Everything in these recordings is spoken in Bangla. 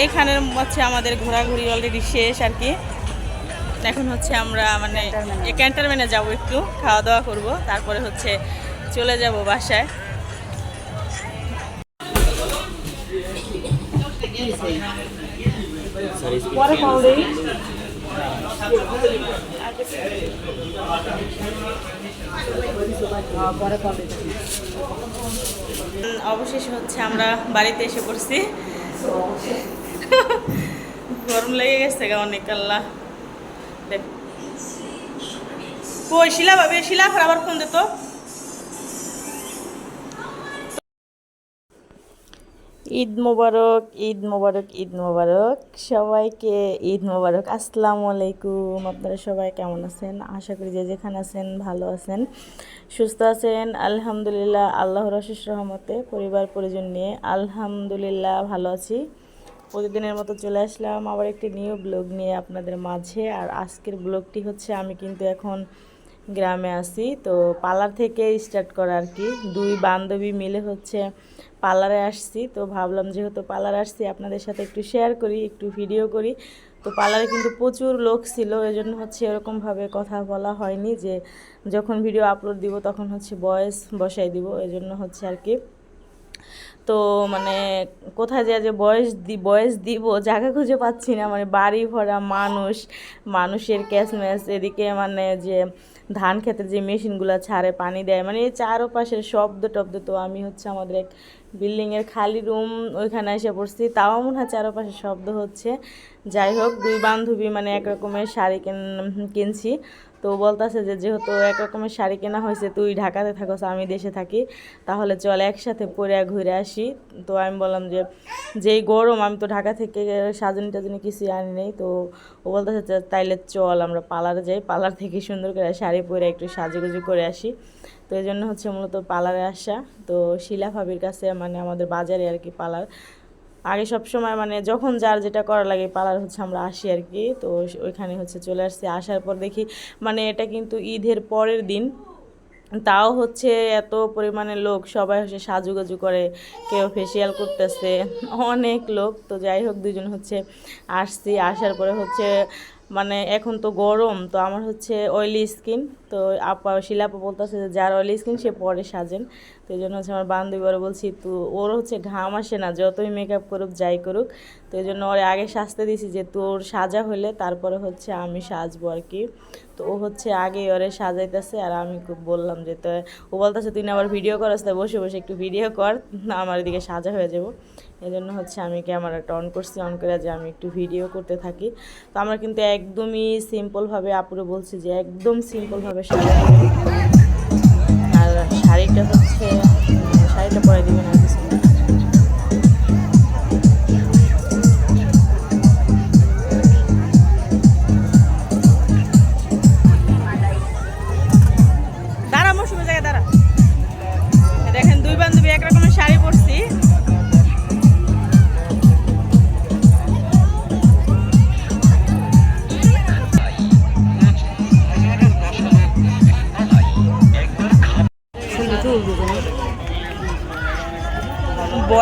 এইখানে হচ্ছে আমাদের ঘোরাঘুরি অলরেডি শেষ আর কি। এখন হচ্ছে আমরা মানে ক্যান্টারম্যানে যাব একটু খাওয়া দাওয়া করব তারপরে হচ্ছে চলে যাব বাসায়। উম, অবশেষে হচ্ছে আমরা বাড়িতে এসে পড়ছি। গরম লেগে গেছে গা অনেক, আল্লাহ। দেখ। শিলা শিলা, আবার ফোন দিত ঈদ মোবারক ঈদ মোবারক ঈদ মোবারক। সবাইকে ঈদ মোবারক। আসসালামু আলাইকুম। আপনারা সবাই কেমন আছেন? আশা করি যে যেখানে আছেন ভালো আছেন, সুস্থ আছেন। আলহামদুলিল্লাহ, আল্লাহর অশেষ রহমতে পরিবার পরিজন নিয়ে আলহামদুলিল্লাহ ভালো আছি। প্রতিদিনের মতো চলে আসলাম আবার একটি নিউ ব্লগ নিয়ে আপনাদের মাঝে। আর আজকের ব্লগটি হচ্ছে, আমি কিন্তু এখন গ্রামে আসি তো পার্লার থেকে স্টার্ট করা আর কি। দুই বান্ধবী মিলে হচ্ছে পার্লারে আসছি, তো ভাবলাম যেহেতু পার্লারে আসছি, আপনাদের সাথে একটু শেয়ার করি, একটু ভিডিও করি। তো পার্লারে কিন্তু প্রচুর লোক ছিল এই জন্য হচ্ছে এরকমভাবে কথা বলা হয়নি যে যখন ভিডিও আপলোড দিব তখন হচ্ছে ভয়েস বসাই দিব এই জন্য হচ্ছে আর কি। তো মানে কোথায় যা যে বয়স দি, বয়স দিব, জায়গা খুঁজে পাচ্ছি না। মানে বাড়ি ভরা মানুষ, মানুষের ক্যাশ ম্যাচ, এদিকে মানে যে ধান ক্ষেতের যে মেশিনগুলো ছাড়ে, পানি দেয় মানে এই চারোপাশের শব্দ টব্দ তো আমি হচ্ছে আমাদের এক বিল্ডিংয়ের খালি রুম ওইখানে এসে পড়ছি। তাও মনে হয় চারোপাশে শব্দ হচ্ছে। যাই হোক, দুই বান্ধবী মানে একরকমের শাড়ি কেন, কিনছি। তো বলতেছে যে যেহেতু এক রকমের শাড়ি কেনা হয়েছে, তুই ঢাকাতে থাকোস, আমি দেশে থাকি, তাহলে চল একসাথে পরে ঘুরে আসি। তো আমি বললাম যে, যেই গরম, আমি তো ঢাকা থেকে সাজানি টাজানি কিছু আনি নেই। তো ও বলতেছে তাইলে চল, আমরা পার্লারে যাই। পার্লার থেকে সুন্দর করে শাড়ি পরে একটু সাজুগুজু করে আসি। তো এই জন্য হচ্ছে মূলত পার্লারে আসা। তো শিলা ভাবির কাছে মানে আমাদের বাজারে আর কি পার্লার। আগে সব সময় মানে যখন যার যেটা করা লাগে পার্লার হচ্ছে আমরা আসি আর কি। তো ওইখানে হচ্ছে চলে আসছি। আসার পর দেখি মানে এটা কিন্তু ঈদের পরের দিন। তাও হচ্ছে এত পরিমাণে লোক, সবাই হচ্ছে সাজুগুজু করে, কেউ ফেসিয়াল করতেছে, অনেক লোক। তো যাই হোক, দুজন হচ্ছে আসছি। আসার পরে হচ্ছে মানে এখন তো গরম, তো আমার হচ্ছে অয়েলি স্কিন তো আপা, শিলাপা বলতেছে যে যার অয়েলি স্কিন সে পরে সাজেন। তো এই জন্য হচ্ছে আমার বান্ধবী ওরা বলছি, তো ওর হচ্ছে ঘাম আসে না, যতই মেকআপ করুক, যাই করুক। তো এই জন্য ওরে আগে সাজতে দিছি যে তোর সাজা হলে তারপরে হচ্ছে আমি সাজবো আর কি। তো ও হচ্ছে আগে ওরে সাজাইতেছে আর আমি খুব বললাম যে, তো ও বলতেছে, তুই না আবার ভিডিও করস, তাই বসে বসে একটু ভিডিও কর আমার এদিকে সাজা হয়ে যাব। এই জন্য হচ্ছে আমি ক্যামেরাটা অন করছি, অন করে যে আমি একটু ভিডিও করতে থাকি। তো আমরা কিন্তু একদমই সিম্পলভাবে আপুরে বলছি যে, একদম সিম্পলভাবে সাজা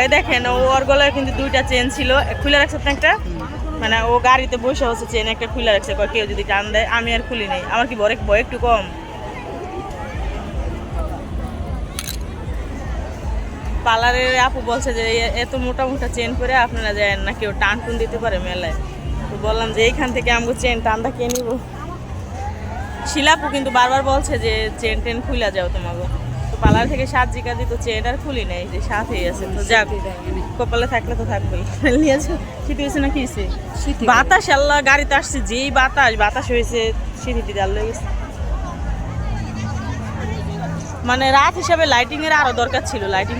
বয়ে দেখেন ওর গলায় কিন্তু দুইটা চেন ছিল খুলে রাখছে একটা? মানে ও গাড়িতে বসে হচ্ছে চেন একটা খুলে রাখছে কেউ যদি টান দেয়, আমি আর খুলি নেই। আমার কি বড় বয় একটু কম? পার্লারের আপু বলছে যে এত মোটা মোটা চেন করে আপনারা যায় না, কেউ টান টুন দিতে পারে মেলায়। তো বললাম যে, এইখান থেকে আমাকে চেন টানটা কে নিব। শিলাপু কিন্তু বারবার বলছে যে চেন টেন খুলে যাও তোমাকে। তো পার্লার থেকে সাত জিকা দিত চেন আর খুলি নেই যে সাথেই আছে। তো যাক কপালে থাকলে তো থাকবেই। নিয়েছো শীত হয়েছে না কি হয়েছে? বাতাস আল্লাহ গাড়িতে আসছে যেই বাতাস বাতাস হয়েছে সিঁড়িটি ডাল হয়ে গেছে। মানে রাত হিসাবে লাইটিং এর আরও দরকার ছিল লাইটিং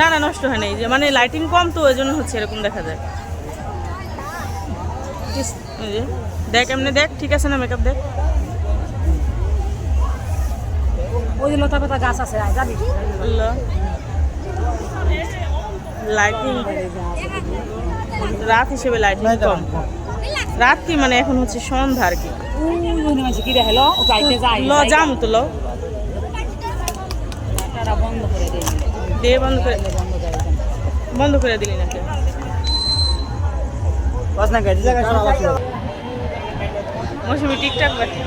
না না নষ্ট হয় নাই মানে লাইটিং কম তো ওই জন্য হচ্ছে এরকম দেখা যায়। দেখ এমনি দেখ ঠিক আছে না মেকআপ দেখ? ওই লতা পাতা গাছ আছে যাবি? লাইটিং রাত হিসেবে লাইটিং কম। রাত। কি মানে এখন হচ্ছে সন্ধ্যা আর কি? ল যাম তো ল। বন্ধ করে দেয় বন্ধ করে বন্ধ করে দিলি না কেন? মৌসুমি টিকটাক বাকি?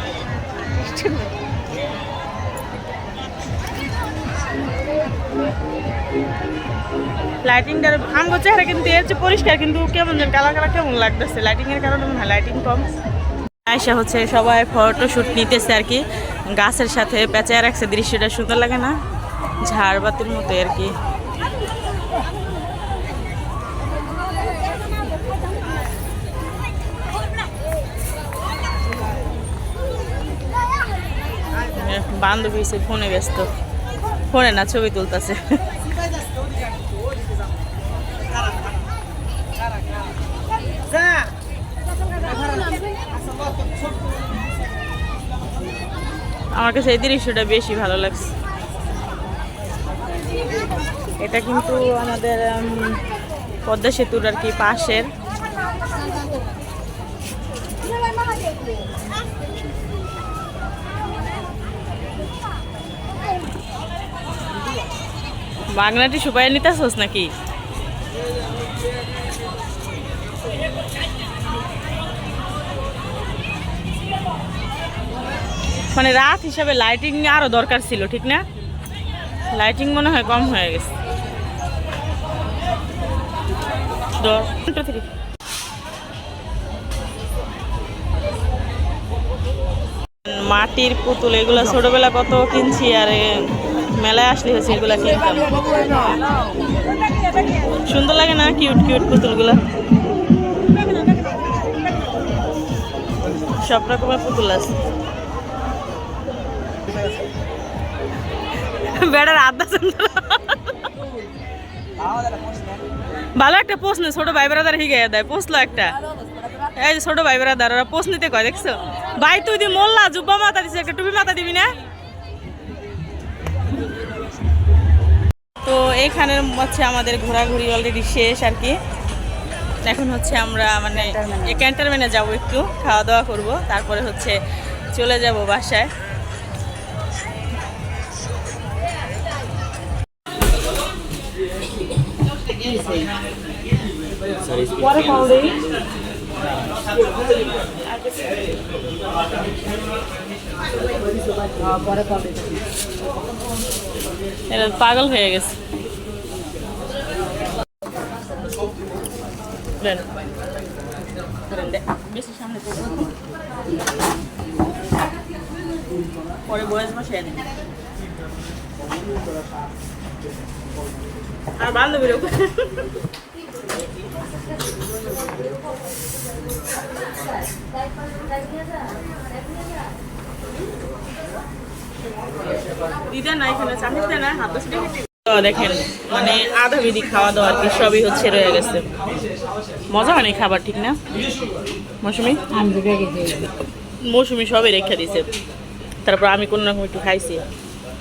লাইটিংটা আমগো চেহারা কিন্তু এর চেয়ে পরিষ্কার, কিন্তু কেমন যেন কালা কালা কেমন লাগতেছে। লাইটিং এর কারণে মনে হয় লাইটিং কম। আয়সা হচ্ছে সবাই ফটো শুট নিতেছে আর কি। গাছের সাথে পেঁচায় রাখছে, দৃশ্যটা সুন্দর লাগে না? ঝাড়বাতির মতো আর কি। বান্ধবী সে ফোনে ব্যস্ত। ফোনে না, ছবি তুলতেছে। আমার কাছে এই দৃশ্যটা বেশি ভালো লাগছে। এটা কিন্তু আমাদের পদ্মা সেতুর আর কি পাশের। বাংলাটি সুপাই নিতেছস নাকি? মানে রাত হিসাবে লাইটিং আরও দরকার ছিল, ঠিক না? লাইটিং মনে হয় কম হয়ে গেছে. মাটির পুতুল, এগুলো ছোটবেলা কত কিনছি, আর মেলায় আসলে হচ্ছে এগুলা কিনতাম। সুন্দর লাগে না কিউট কিউট পুতুলগুলো? সব রকমের পুতুল আছে। বেড়ার আধা সুন্দর ভালো একটা পোস্ট নেই ছোট ভাই বেড়াদার হিগে দেয়, পোস্টলো একটা। এই ছোট ভাই বেড়াদার, ওরা পোস্ট নিতে কয়, দেখছ? ভাই, তুই দি মোল্লা, জুব্বা মাথা দিছে একটা টুপি মাথা দিবি না? তো এইখানের হচ্ছে আমাদের ঘোরাঘুরি অলরেডি শেষ আর কি। এখন হচ্ছে আমরা মানে ক্যান্টারম্যানে যাব একটু খাওয়া দাওয়া করব তারপরে হচ্ছে চলে যাব বাসায়। পাগল হয়ে গেছে। পরে বয়স বসে আর বান্ধবীর দিদা এখানে না, হাত দেখেন মানে আধা বিধি খাওয়া দাওয়া আর কি, সবই হচ্ছে রয়ে গেছে। মজা হয়নি খাবার ঠিক না? মৌসুমি? মৌসুমি সবই রেখে দিছে। তারপর আমি কোনো রকম একটু খাইছি।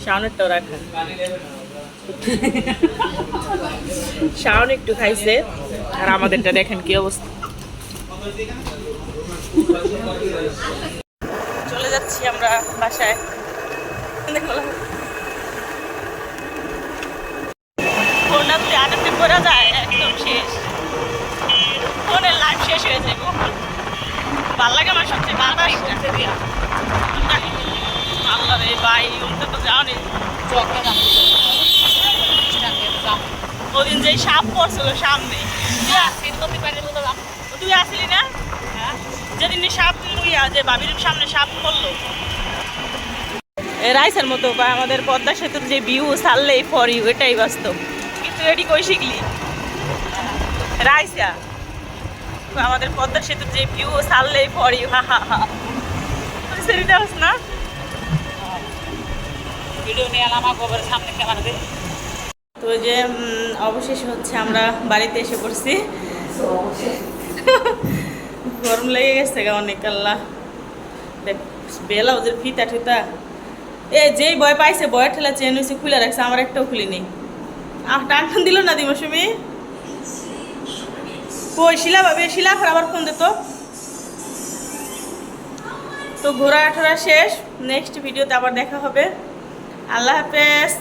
শাওনেরটাও রাখা। শাওন একটু খাইছে, আর আমাদেরটা দেখেন কি অবস্থা। চলে যাচ্ছি আমরা বাসায়। যদি আটাতে করা যায়, একদম শেষ ফোনের লাইফ শেষ হয়ে যাবে ভালো লাগে আমার সবচেয়ে বাতাসটা আল্লাহ রে ভাই উঠতে তো যাওনি ওদিন যে সাপ পড়ছিল সামনে। তুই আসলি না? যেদিন সাপ লইয়া যে বাবির সামনে সাপ পড়ল রাইসের মতো বা আমাদের পদ্মা সেতুর যে ভিউ সারলে ফর ইউ এটাই বাস্তব। কিন্তু এটি কই শিখলি? রাইসা, আমাদের পদ্মা সেতুর যে ভিউ সারলে ফর ইউ হা হা হা। হস না? ভিডিও নিয়ে আমার গোবরের সামনে ক্যামেরা দিয়ে। তো যে অবশেষে হচ্ছে আমরা বাড়িতে এসে পড়ছি। গরম লেগে গেছে গা অনেক, আল্লাহ। দেখ, বেলা ওদের ফিতা ঠিতা। এ, যেই বয় পাইছে বয়ের ঠেলা চেন হয়েছে খুলে রাখছে, আমার একটাও খুলিনি। আহ, টান টান দিল না দিমসুমি কই, শিলা ভাবে, শিলা ফের আবার ফোন দিত তো। ঘোরা ঠোরা শেষ নেক্সট ভিডিওতে আবার দেখা হবে। আল্লাহ হাফেজ।